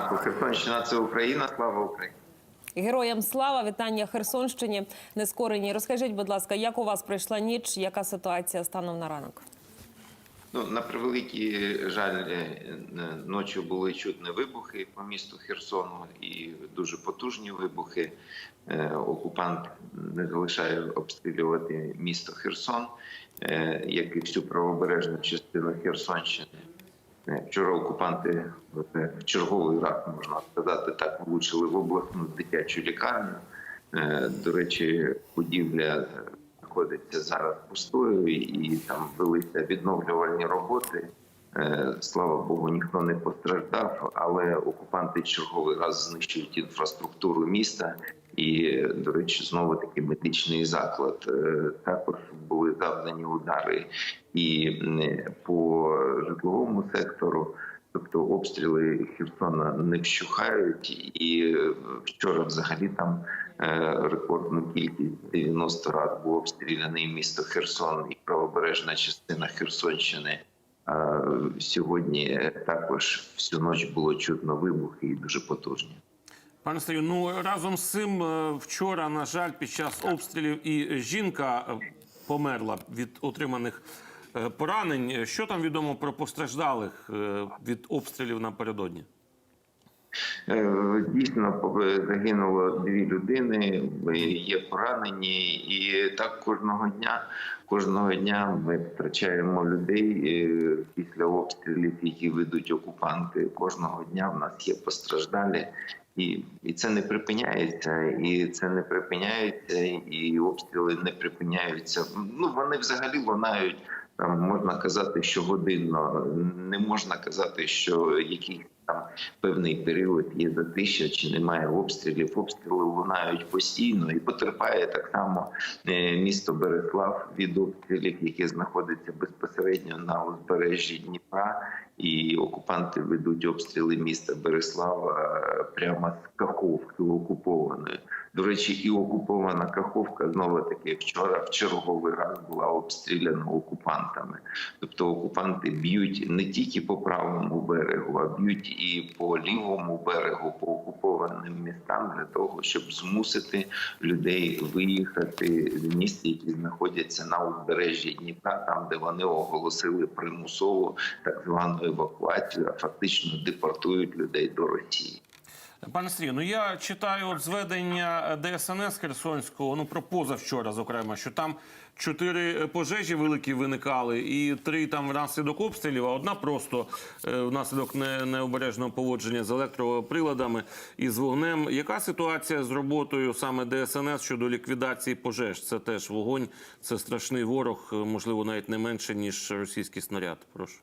ранку. Херсонщина це Україна. Слава Україні. Героям слава, вітання Херсонщині нескорені. Розкажіть, будь ласка, як у вас пройшла ніч? Яка ситуація станом на ранок? Ну на превеликий жаль, е, е, ночі були чутні вибухи по місту Херсону і дуже потужні вибухи. Е, Окупант не залишає обстрілювати місто Херсон, як і всю правобережну частину Херсонщини. Е, Вчора окупанти е, в черговий раз можна сказати так влучили в обласну дитячу лікарню. Е, До речі, будівля знаходиться зараз пустою, і там велися відновлювальні роботи. Слава Богу, ніхто не постраждав, але окупанти черговий раз знищують інфраструктуру міста. І, до речі, знову таки медичний заклад. Е, Також були завдані удари і по житловому сектору. Тобто обстріли Херсона не вщухають, і е, вчора взагалі там е, рекордну кількість 90 разів був обстріляний місто Херсон і правобережна частина Херсонщини. Сьогодні також всю ніч було чутно вибухи і дуже потужні. Пане Сергію, ну разом з цим е, вчора, на жаль, під час обстрілів і жінка е, померла від отриманих е, поранень. Що там відомо про постраждалих від обстрілів напередодні? Дійсно загинуло дві людини, є поранені, і так кожного дня. Кожного дня ми втрачаємо людей після обстрілів, які ведуть окупанти. Кожного дня в нас є постраждалі, і, і це не припиняється, і це не припиняється, і обстріли не припиняються. Ну вони взагалі лунають. Там можна казати, що годинно не можна казати, що якийсь там певний період є затища чи немає обстрілів. Обстріли лунають постійно і потерпає так само е, місто Береслав від обстрілів, яке знаходиться безпосередньо на узбережжі Дніпра. І окупанти ведуть обстріли міста Береслава е, прямо з Каховки окупованої. До речі, і окупована Каховка знову таки вчора в черговий раз була обстріляна окупантами. Тобто окупанти б'ють не тільки по правому берегу, а б'ють і по лівому берегу, по окупованим містам для того, щоб змусити людей виїхати з міст, які знаходяться на узбережжі Дніпра, там де вони оголосили примусову так звану евакуацію, а фактично депортують людей до Росії. Пане Сергію, ну я читаю от зведення ДСНС Херсонського, ну про позавчора, зокрема, що там чотири пожежі великі виникали, і три там внаслідок обстрілів, а одна просто е, внаслідок не- необережного поводження з електроприладами і з вогнем. Яка ситуація з роботою саме ДСНС щодо ліквідації пожеж? Це теж вогонь, це страшний ворог, е, можливо, навіть не менше ніж російський снаряд. Прошу.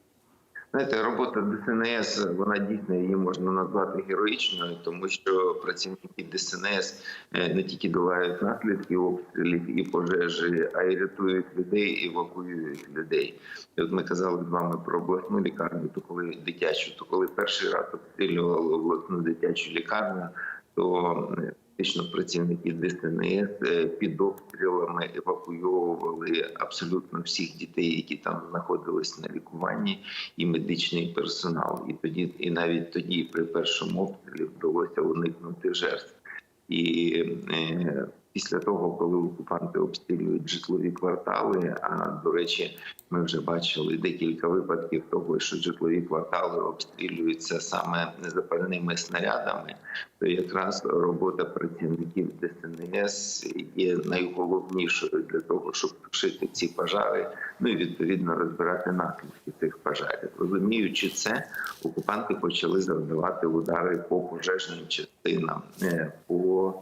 Знаєте, робота ДСНС, вона дійсно її можна назвати героїчною, тому що працівники ДСНС е, не тільки долають наслідки обстрілів і пожежі, а й рятують людей, евакуюють людей. І от ми казали з вами про обласну лікарню, то коли дитячу, то коли перший раз обстрілювали обласну дитячу лікарню, то фактично працівники ДСНС е, під обстрілами евакуйовували абсолютно всіх дітей, які там знаходились на лікуванні, і медичний персонал. І тоді, і навіть тоді, при першому обстрілі, вдалося уникнути жертв. І е, після того, коли окупанти обстрілюють житлові квартали, а до речі, ми вже бачили декілька випадків того, що житлові квартали обстрілюються саме незапальними снарядами, то якраз робота працівників ДСНС є найголовнішою для того, щоб тушити ці пожари, ну і відповідно розбирати наслідки цих пожарів. Розуміючи це, окупанти почали завдавати удари по пожежним частинам, е, по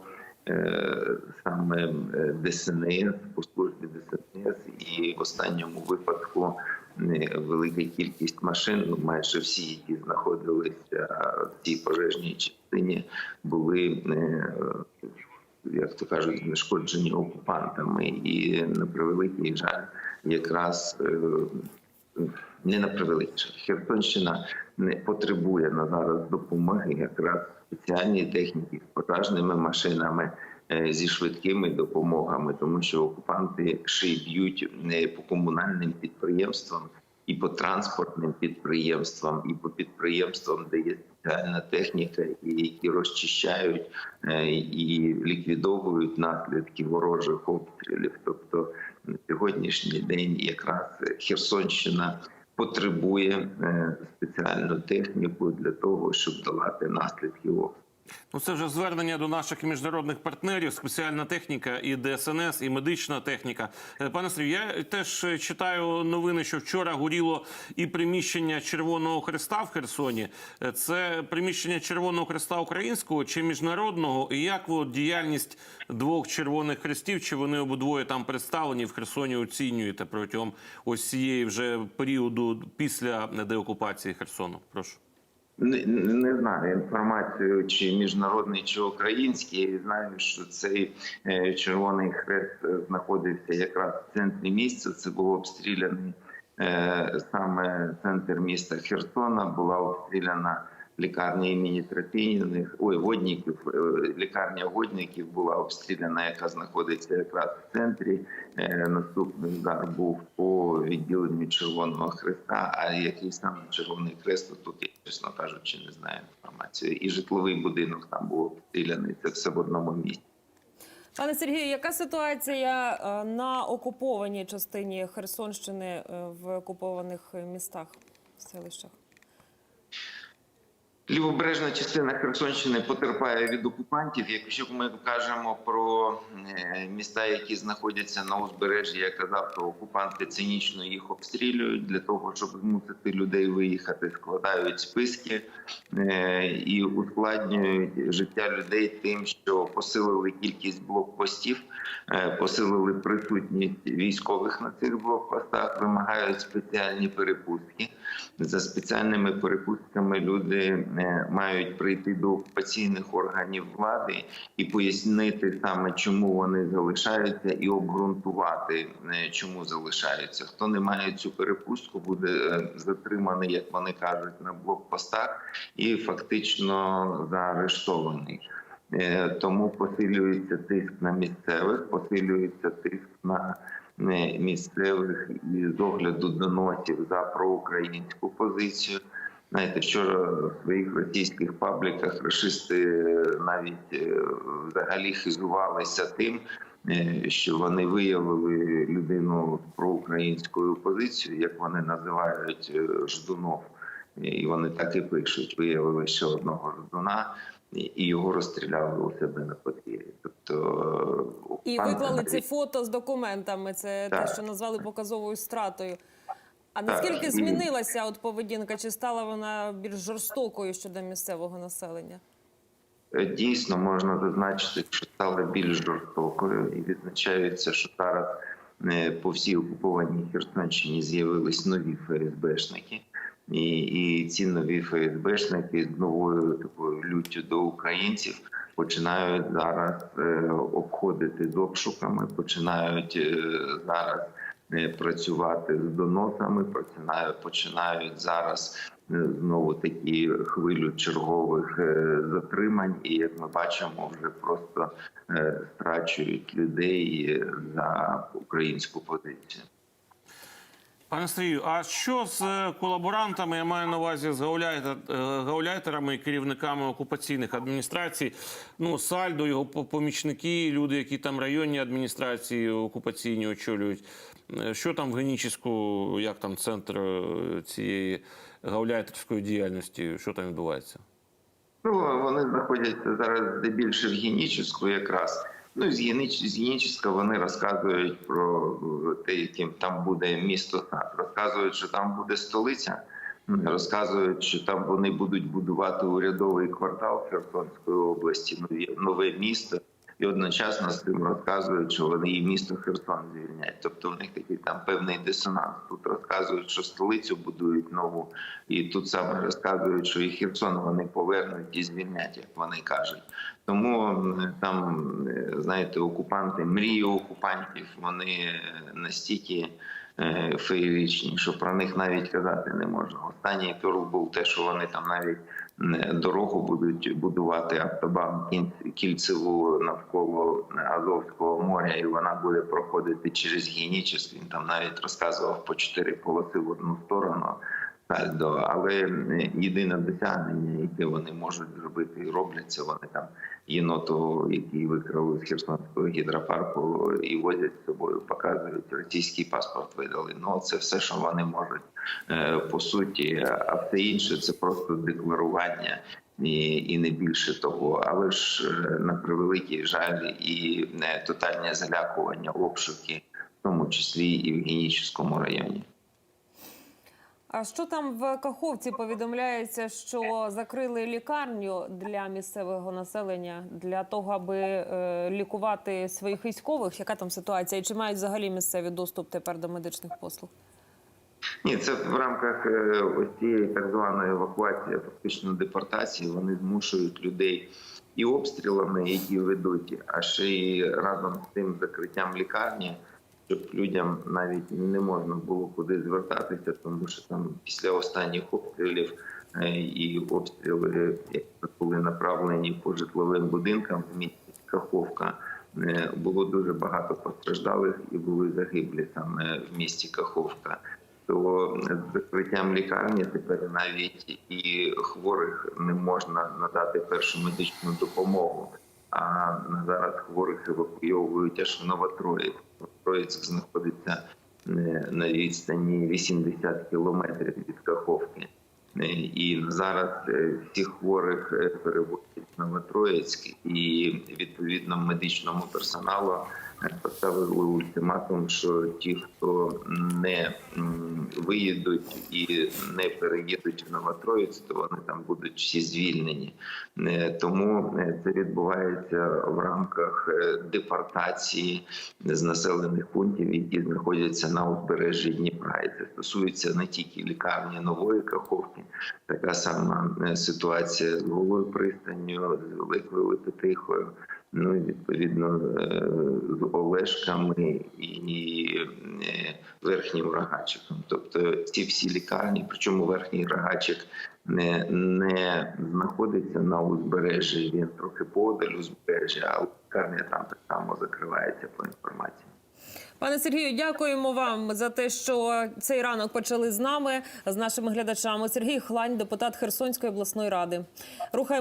саме е, ДСНС, по службі ДСНС, і в останньому випадку е, велика кількість машин, ну майже всі, які знаходилися в цій пожежній частині, були. е, Як то кажуть, знешкоджені окупантами, і на превеликий жаль, якраз е, не на превеликий жаль. Херсонщина не потребує на зараз допомоги якраз спеціальні техніки з пожежними машинами е, зі швидкими допомогами, тому що окупанти ще й б'ють не по комунальним підприємствам, і по транспортним підприємствам, і по підприємствам, де є спеціальна техніка, які розчищають е, і ліквідовують наслідки ворожих обстрілів. Тобто на сьогоднішній день якраз Херсонщина потребує е, спеціальну техніку для того, щоб долати наслідки обстрілів. Ну, це вже звернення до наших міжнародних партнерів, спеціальна техніка, і ДСНС, і медична техніка. Е, Пане Сергію, я теж читаю новини, що вчора горіло і приміщення Червоного Хреста в Херсоні. Е, Це приміщення Червоного Хреста українського чи міжнародного? І як от діяльність двох червоних хрестів, чи вони обидвоє там представлені в Херсоні, оцінюєте протягом ось цієї вже періоду після деокупації Херсону? Прошу. Не, не знаю інформацію, чи міжнародний, чи український. Знаю, що цей е, червоний хрест е, знаходився якраз в центрі міста. Це було обстріляний е, саме центр міста Херсона. Була обстріляна лікарня імені Трофініних, ой, водників. е, Лікарня водників була обстріляна, яка знаходиться якраз в центрі. Е, Наступний удар був по відділенню Червоного Хреста. А який саме Червоний Хрест, тут я чесно кажучи, не знаю інформацію. І житловий будинок там був обстріляний. Це все в одному місці. Пане Сергію, яка ситуація е, на окупованій частині Херсонщини е, в окупованих містах, селищах? Лівобережна частина Херсонщини потерпає від окупантів. Якщо ми кажемо про е, міста, які знаходяться на узбережжі, я казав, то окупанти цинічно їх обстрілюють для того, щоб змусити людей виїхати, складають списки е, і ускладнюють життя людей тим, що посилили кількість блокпостів, е, посилили присутність військових на цих блокпостах, вимагають спеціальні перепустки. За спеціальними перепустками люди е, мають прийти до окупаційних органів влади і пояснити саме, чому вони залишаються, і обґрунтувати, е, чому залишаються. Хто не має цю перепустку, буде е, затриманий, як вони кажуть, на блокпостах і фактично заарештований. Тому посилюється тиск на місцевих, посилюється тиск на місцевих і з огляду доносів за проукраїнську позицію. Знаєте, вчора в своїх російських пабліках рашисти е, навіть е, взагалі хизувалися тим, е, що вони виявили людину проукраїнською позицією, як вони називають Ждунов. І вони так і пишуть: виявили ще одного ждуна, і- його розстріляли у себе на подвір'ї. Тобто І пан виклали Андрій- ці фото з документами. Це те, що назвали показовою стратою. А наскільки змінилася от поведінка? Чи стала вона більш жорстокою щодо місцевого населення? Е, Дійсно можна зазначити, що стала більш жорстокою, і відзначається, що зараз е, по всій окупованій Херсонщині з'явились нові ФСБшники. І, і ці нові ФСБшники з новою такою люттю до українців починають зараз е, обходити з обшуками, починають е, зараз е, працювати з доносами, починають, починають зараз е, знову такі хвилю чергових е, затримань, і як ми бачимо, вже просто е, страчують людей за українську позицію. Пане Сергію, а що з е, колаборантами? Я маю на увазі з е, гауляйтерами і керівниками окупаційних адміністрацій. Ну, Сальдо, його помічники, люди, які там районні адміністрації окупаційні очолюють. Е, Що там в Генічеську, як там центр цієї гауляйтерської діяльності? Що там відбувається? Ну, вони знаходяться зараз здебільше в Генічеську якраз. Ну, з Генич- вони розказують про те, яким там буде місто. Розказують, що там буде столиця. Розказують, що там вони будуть будувати урядовий квартал Херсонської області, нове місто. І одночасно з тим розказують, що вони і місто Херсон звільнять. Тобто в них такий там певний дисонанс. Тут розказують, що столицю будують нову, і тут саме розказують, що і Херсон вони повернуть і звільнять, як вони кажуть. Тому там, е, знаєте, окупанти, мрії окупантів, вони е, настільки е, феєричні, що про них навіть казати не можна. Останній пюрл був те, що вони там навіть дорогу будуть будувати автобан кільцеву навколо Азовського моря, і вона буде проходити через Генічеськ. Він там навіть розказував по чотири полоси в одну сторону. Сальдо, але е, єдине досягнення, яке вони можуть зробити і роблять, це вони там єноту, який викрали з Херсонського гідропарку, і возять з собою, показують російський паспорт видали. Ну це все, що вони можуть е, по суті, а все інше це просто декларування. І, і не більше того, але ж е, на превеликий жаль і не тотальне залякування, обшуки, в тому числі і в Генічеському районі. А що там в Каховці повідомляється, що закрили лікарню для місцевого населення для того, аби е, лікувати своїх військових? Яка там ситуація? І чи мають взагалі місцеві доступ тепер до медичних послуг? Ні, це в рамках е, ось цієї так званої евакуації, фактично депортації. Вони змушують людей і обстрілами, які ведуть, а ще й разом з тим закриттям лікарні, щоб людям навіть не можна було куди звертатися, тому що там після останніх обстрілів е, і обстріли як були направлені по житловим будинкам в місті Каховка. е, Було дуже багато постраждалих і були загиблі саме в місті Каховка то з закриттям лікарні тепер навіть і хворих не можна надати першу медичну допомогу. А зараз хворих евакуйовують аж в Новотроїцьк. Новотроїцьк знаходиться е, на відстані 80 кілометрів від Каховки. Е, І зараз е, всіх хворих переводять на Новотроїцьк і відповідно медичному персоналу поставили ультиматум, що ті, хто не виїдуть і не переїдуть в Новотроїцьк, то вони там будуть всі звільнені. Е, Тому е, це відбувається в рамках е, депортації з населених пунктів, які знаходяться на узбережжі Дніпра. І це стосується не тільки лікарні нової Каховки, така сама ситуація з голою пристанню, з великою Лепетихою. Ну і відповідно е, з Олешками і е, верхнім рогачиком. Тобто ці всі лікарні, причому верхній рогачик не, не знаходиться на узбережжі, він трохи подаль узбережжя, а лікарня там так само закривається по інформації. Пане Сергію, дякуємо вам за те, що цей ранок почали з нами, з нашими глядачами. Сергій Хлань, депутат Херсонської обласної ради. Рухаємо.